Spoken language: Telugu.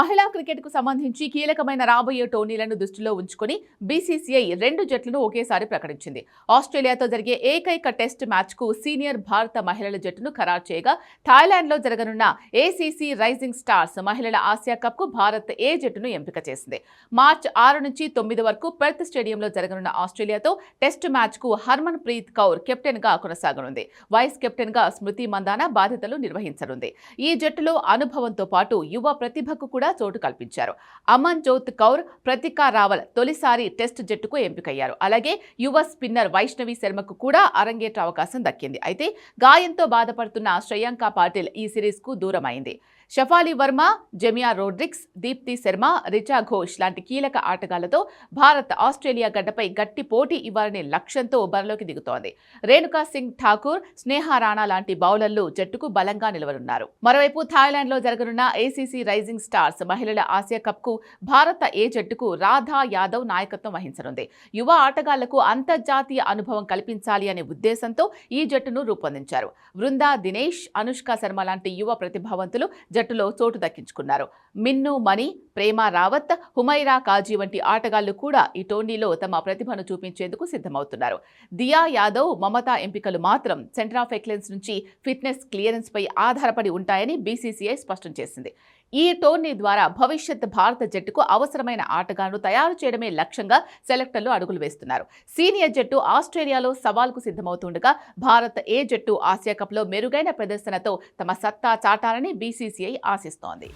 మహిళా క్రికెట్కు సంబంధించి కీలకమైన రాబోయే టోర్నీలను దృష్టిలో ఉంచుకుని బీసీసీఐ రెండు జట్లను ఒకేసారి ప్రకటించింది. ఆస్ట్రేలియాతో జరిగే ఏకైక టెస్ట్ మ్యాచ్కు సీనియర్ భారత మహిళల జట్టును ఖరారు చేయగా థాయిలాండ్లో జరగనున్న ఏసీసీ రైజింగ్ స్టార్స్ మహిళల ఆసియా కప్కు భారత్ ఏ జట్టును ఎంపిక చేసింది. మార్చ్ ఆరు నుంచి తొమ్మిది వరకు పెర్త్ స్టేడియంలో జరగనున్న ఆస్ట్రేలియాతో టెస్ట్ మ్యాచ్కు హర్మన్ ప్రీత్ కౌర్ కెప్టెన్గా కొనసాగనుంది. వైస్ కెప్టెన్గా స్మృతి మందాన బాధ్యతలు నిర్వహించనుంది. ఈ జట్టులో అనుభవంతో పాటు యువ ప్రతిభకు కూడా చోటు కల్పించారు. అమన్ జోత్ కౌర్ ప్రతికా రావల్ తొలిసారి టెస్ట్ జట్టుకు ఎంపికయ్యారు. అలాగే యువ స్పిన్నర్ వైష్ణవి శర్మకు కూడా అరంగేట్ర అవకాశం దక్కింది. అయితే గాయంతో బాధపడుతున్న శ్రేయాంక పాటిల్ ఈ సిరీస్కు దూరమైంది. షఫాలి వర్మ జమియా రోడ్రిక్స్ దీప్తి శర్మ రిచా ఘోష్ లాంటి కీలక ఆటగాళ్ళతో భారత్ ఆస్ట్రేలియా గడ్డపై గట్టి పోటీ ఇవ్వాలనే లక్ష్యంతో బరిలోకి దిగుతోంది. రేణుకా సింగ్ ఠాకూర్ స్నేహ రాణా లాంటి బౌలర్లు జట్టుకు బలంగా నిలవనున్నారు. మరోవైపు థాయిలాండ్లో జరగనున్న ఏసీసీ రైజింగ్ స్టార్స్ మహిళల ఆసియా కప్కు భారత ఏ జట్టుకు రాధా యాదవ్ నాయకత్వం వహించనుంది. యువ ఆటగాళ్ళకు అంతర్జాతీయ అనుభవం కల్పించాలి అనే ఉద్దేశంతో ఈ జట్టును రూపొందించారు. బృందా దినేష్ అనుష్క శర్మ లాంటి యువ ప్రతిభావంతులు జట్టులో చోటు దక్కించుకున్నారు. మిన్ను మణి ప్రేమ రావత్ హుమైరా కాజీ వంటి ఆటగాళ్ళు కూడా ఈ టోర్నీలో తమ ప్రతిభను చూపించేందుకు సిద్ధమవుతున్నారు. దియా యాదవ్ మమతా ఎంపికలు మాత్రం సెంటర్ ఆఫ్ ఎక్సలెన్స్ నుంచి ఫిట్నెస్ క్లియరెన్స్ పై ఆధారపడి ఉంటాయని బీసీసీఐ స్పష్టం చేసింది. ఈ టోర్నీ ద్వారా భవిష్యత్ భారత జట్టుకు అవసరమైన ఆటగాళ్ళను తయారు చేయడమే లక్ష్యంగా సెలెక్టర్లు అడుగులు వేస్తున్నారు. సీనియర్ జట్టు ఆస్ట్రేలియాలో సవాల్కు సిద్ధమవుతుండగా భారత్ ఏ జట్టు ఆసియా కప్లో మెరుగైన ప్రదర్శనతో తమ సత్తా చాటాలని బీసీసీఐ ఆశిస్తోంది.